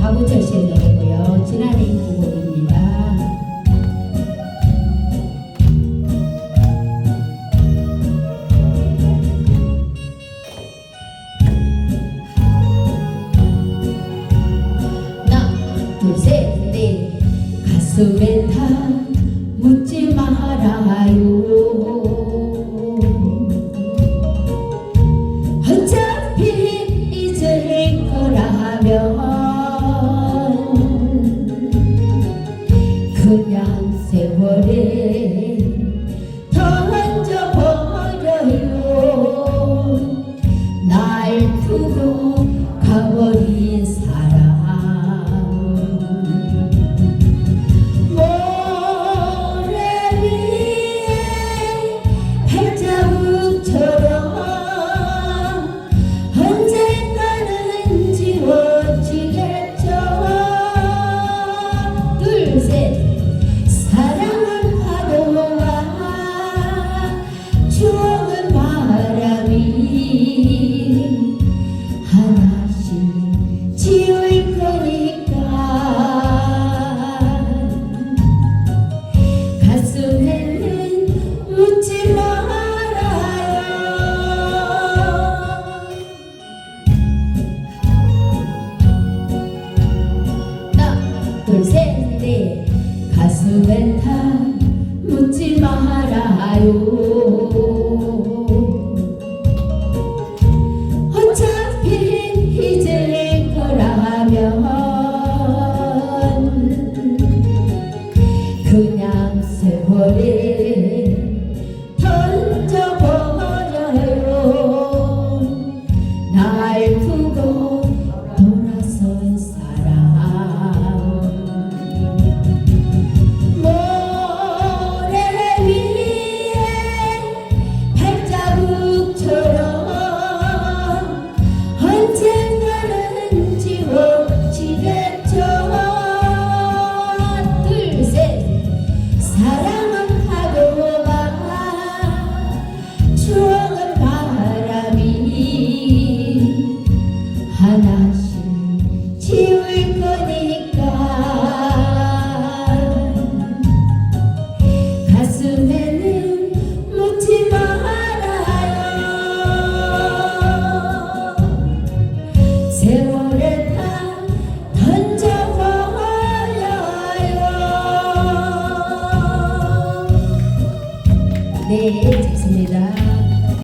박우철 씨의 노래고요. 지난해 인구곡입니다. 가슴에 타 그냥 세월에 더 지울 테니까. 가슴에는 둘셋넷. 가슴엔 다 묻지 말아요. 다시 지울 거니까. 가슴에는 묻지 말아요. 세월에 다 던져버려요. 네,